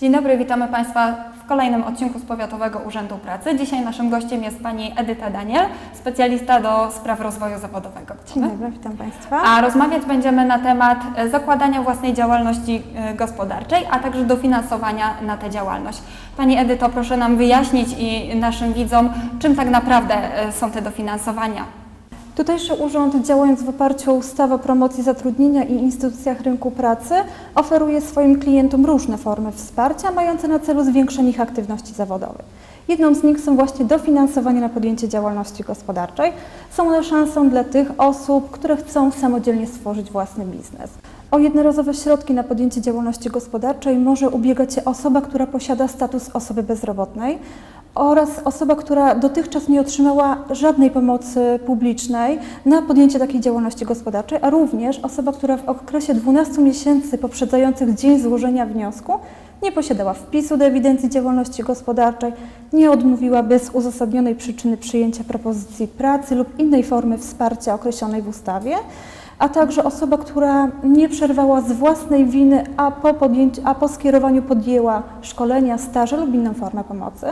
Dzień dobry, witamy Państwa w kolejnym odcinku z Powiatowego Urzędu Pracy. Dzisiaj naszym gościem jest Pani Edyta Daniel, specjalista do spraw rozwoju zawodowego. Dzień dobry, witam Państwa. A rozmawiać będziemy na temat e, zakładania własnej działalności e, gospodarczej, a także dofinansowania na tę działalność. Pani Edyto, proszę nam wyjaśnić i naszym widzom, czym tak naprawdę e, są te dofinansowania. Tutejszy urząd, działając w oparciu o ustawę o promocji zatrudnienia i instytucjach rynku pracy, oferuje swoim klientom różne formy wsparcia mające na celu zwiększenie ich aktywności zawodowej. Jedną z nich są właśnie dofinansowanie na podjęcie działalności gospodarczej. Są one szansą dla tych osób, które chcą samodzielnie stworzyć własny biznes. O jednorazowe środki na podjęcie działalności gospodarczej może ubiegać się osoba, która posiada status osoby bezrobotnej oraz osoba, która dotychczas nie otrzymała żadnej pomocy publicznej na podjęcie takiej działalności gospodarczej, a również osoba, która w okresie 12 miesięcy poprzedzających dzień złożenia wniosku nie posiadała wpisu do ewidencji działalności gospodarczej, nie odmówiła bez uzasadnionej przyczyny przyjęcia propozycji pracy lub innej formy wsparcia określonej w ustawie, a także osoba, która nie przerwała z własnej winy, a po, podjęciu, a po skierowaniu podjęła szkolenia, staże lub inną formę pomocy.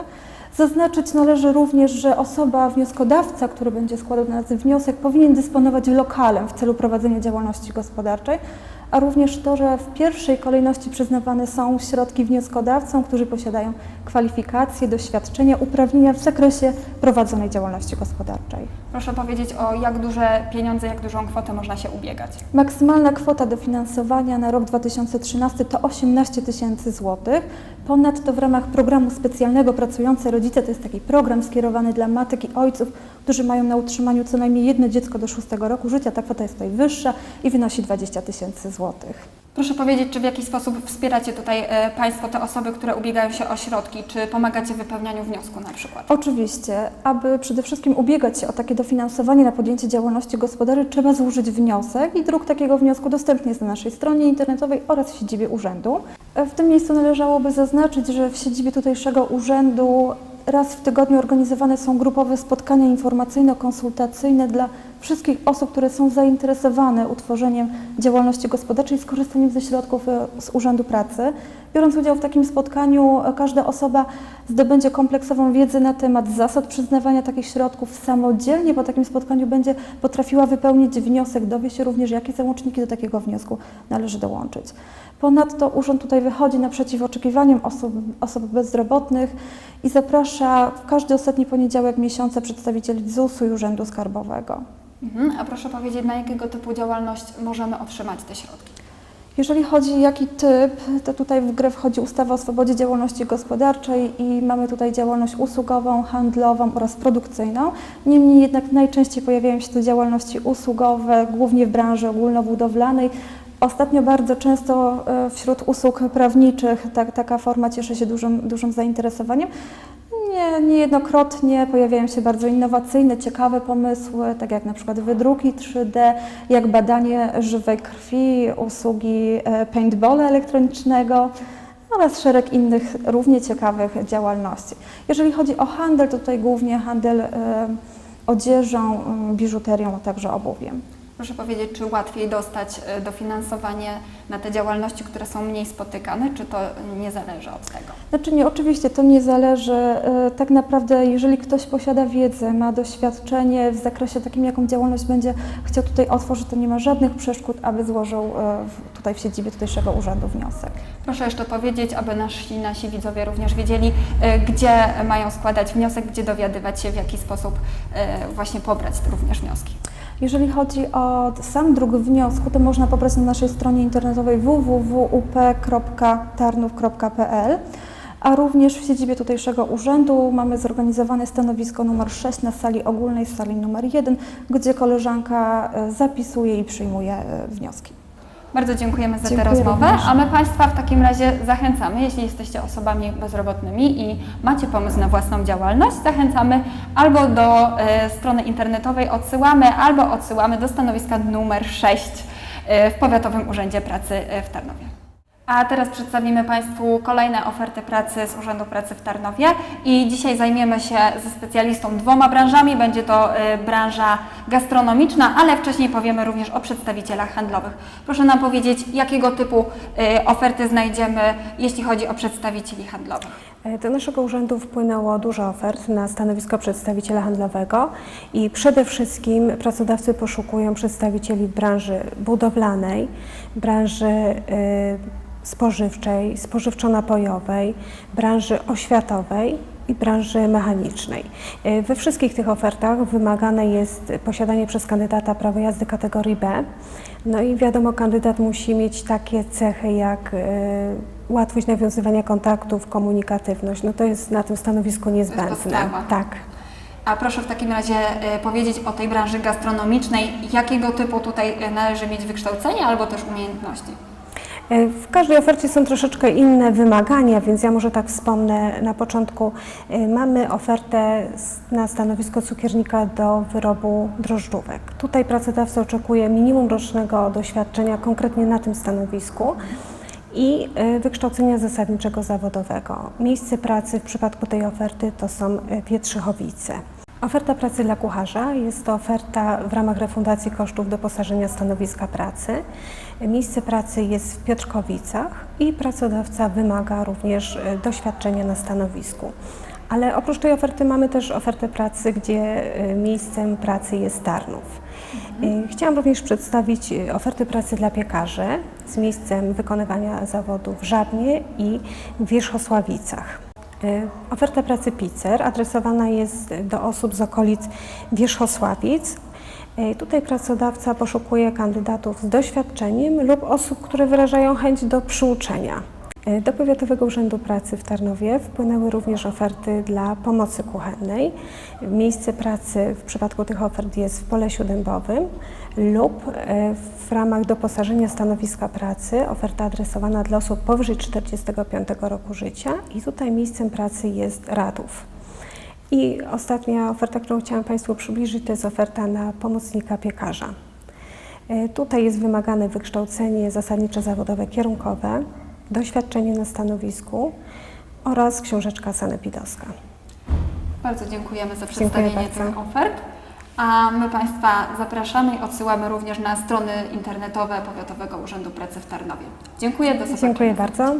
Zaznaczyć należy również, że osoba wnioskodawca, który będzie składał na nas wniosek, powinien dysponować lokalem w celu prowadzenia działalności gospodarczej, a również to, że w pierwszej kolejności przyznawane są środki wnioskodawcom, którzy posiadają kwalifikacje, doświadczenia, uprawnienia w zakresie prowadzonej działalności gospodarczej. Proszę powiedzieć o jak duże pieniądze, jak dużą kwotę można się ubiegać. Maksymalna kwota dofinansowania na rok 2013 to 18 tysięcy złotych. Ponadto w ramach programu specjalnego Pracujące Rodzice, to jest taki program skierowany dla matek i ojców, którzy mają na utrzymaniu co najmniej jedno dziecko do szóstego roku życia, ta kwota jest tutaj wyższa i wynosi 20 tysięcy złotych. Proszę powiedzieć, czy w jakiś sposób wspieracie tutaj e, Państwo te osoby, które ubiegają się o środki, czy pomagacie w wypełnianiu wniosku na przykład? Oczywiście, aby przede wszystkim ubiegać się o takie dofinansowanie na podjęcie działalności gospodarczej, trzeba złożyć wniosek i druk takiego wniosku dostępny jest na naszej stronie internetowej oraz w siedzibie urzędu. W tym miejscu należałoby zaznaczyć, że w siedzibie tutejszego urzędu raz w tygodniu organizowane są grupowe spotkania informacyjno-konsultacyjne dla wszystkich osób, które są zainteresowane utworzeniem działalności gospodarczej, skorzystaniem ze środków e, z Urzędu Pracy. Biorąc udział w takim spotkaniu, e, każda osoba zdobędzie kompleksową wiedzę na temat zasad przyznawania takich środków samodzielnie. Po takim spotkaniu będzie potrafiła wypełnić wniosek, dowie się również, jakie załączniki do takiego wniosku należy dołączyć. Ponadto Urząd tutaj wychodzi naprzeciw oczekiwaniom osób, osób bezrobotnych i zaprasza w każdy ostatni poniedziałek miesiąca przedstawicieli ZUS-u i Urzędu Skarbowego. Mhm. A proszę powiedzieć, na jakiego typu działalność możemy otrzymać te środki? Jeżeli chodzi jaki typ, to tutaj w grę wchodzi ustawa o swobodzie działalności gospodarczej i mamy tutaj działalność usługową, handlową oraz produkcyjną. Niemniej jednak najczęściej pojawiają się tu działalności usługowe, głównie w branży ogólnobudowlanej. Ostatnio bardzo często e, wśród usług prawniczych ta, taka forma cieszy się dużym, dużym zainteresowaniem. Nie, niejednokrotnie pojawiają się bardzo innowacyjne, ciekawe pomysły, tak jak na przykład wydruki 3D, jak badanie żywej krwi, usługi e, paintballa elektronicznego oraz szereg innych równie ciekawych działalności. Jeżeli chodzi o handel, to tutaj głównie handel e, odzieżą, m, biżuterią, a także obuwiem. Proszę powiedzieć, czy łatwiej dostać e, dofinansowanie na te działalności, które są mniej spotykane, czy to nie zależy od tego? Znaczy nie, oczywiście to nie zależy. E, Tak naprawdę, jeżeli ktoś posiada wiedzę, ma doświadczenie w zakresie takim, jaką działalność będzie chciał tutaj otworzyć, to nie ma żadnych przeszkód, aby złożył e, tutaj w siedzibie tutejszego urzędu wniosek. Proszę jeszcze powiedzieć, aby nasi, nasi widzowie również wiedzieli, gdzie mają składać wniosek, gdzie dowiadywać się, w jaki sposób właśnie pobrać również wnioski. Jeżeli chodzi o sam druk wniosku, to można pobrać na naszej stronie internetowej www.up.tarnów.pl, a również w siedzibie tutejszego urzędu mamy zorganizowane stanowisko numer 6 na sali ogólnej, sali numer 1, gdzie koleżanka e, zapisuje i przyjmuje e, wnioski. Bardzo dziękujemy za tę rozmowę, również. a my Państwa w takim razie zachęcamy, jeśli jesteście osobami bezrobotnymi i macie pomysł na własną działalność, zachęcamy albo do e, strony internetowej odsyłamy, albo odsyłamy do stanowiska numer 6 e, w Powiatowym Urzędzie Pracy e, w Tarnowie. A teraz przedstawimy Państwu kolejne oferty pracy z Urzędu Pracy w Tarnowie i dzisiaj zajmiemy się ze specjalistą dwoma branżami. Będzie to y, branża gastronomiczna, ale wcześniej powiemy również o przedstawicielach handlowych. Proszę nam powiedzieć, jakiego typu y, oferty znajdziemy, jeśli chodzi o przedstawicieli handlowych. E, Do naszego urzędu wpłynęło dużo ofert na stanowisko przedstawiciela handlowego i przede wszystkim pracodawcy poszukują przedstawicieli branży budowlanej, branży y, spożywczej, spożywczo-napojowej, branży oświatowej i branży mechanicznej. Y, We wszystkich tych ofertach wymagane jest posiadanie przez kandydata prawa jazdy kategorii B. No i wiadomo, kandydat musi mieć takie cechy jak łatwość nawiązywania kontaktów, komunikatywność. No to jest na tym stanowisku niezbędne. Tak. A proszę w takim razie y, powiedzieć o tej branży gastronomicznej, jakiego typu tutaj y, należy mieć wykształcenie albo też umiejętności. E, W każdej ofercie są troszeczkę inne wymagania, więc ja może tak wspomnę na początku. E, Mamy ofertę na stanowisko cukiernika do wyrobu drożdżówek. Tutaj pracodawca oczekuje minimum rocznego doświadczenia konkretnie na tym stanowisku i e, wykształcenia zasadniczego zawodowego. Miejsce pracy w przypadku tej oferty to są Pietrzychowice. Oferta pracy dla kucharza jest to oferta w ramach refundacji kosztów doposażenia stanowiska pracy. Miejsce pracy jest w Piotrkowicach i pracodawca wymaga również e, doświadczenia na stanowisku. Ale oprócz tej oferty mamy też ofertę pracy, gdzie miejscem pracy jest Tarnów. E, Chciałam również przedstawić e, oferty pracy dla piekarzy z miejscem wykonywania zawodu w Żabnie i w Wierzchosławicach. E, Oferta pracy pizzer adresowana jest do osób z okolic Wierzchosławic. Tutaj pracodawca poszukuje kandydatów z doświadczeniem lub osób, które wyrażają chęć do przyuczenia. E, Do Powiatowego Urzędu Pracy w Tarnowie wpłynęły również oferty dla pomocy kuchennej. Miejsce pracy w przypadku tych ofert jest w Polesiu Dębowym lub e, w ramach doposażenia stanowiska pracy oferta adresowana dla osób powyżej 45 roku życia i tutaj miejscem pracy jest Radów. I ostatnia oferta, którą chciałam Państwu przybliżyć, to jest oferta na pomocnika piekarza. E, Tutaj jest wymagane wykształcenie zasadnicze zawodowe kierunkowe, doświadczenie na stanowisku oraz książeczka sanepidowska. Bardzo dziękujemy za Dziękuję przedstawienie bardzo. tych ofert. A my Państwa zapraszamy i odsyłamy również na strony internetowe Powiatowego Urzędu Pracy w Tarnowie. Dziękuję, do zobaczenia. Dziękuję bardzo.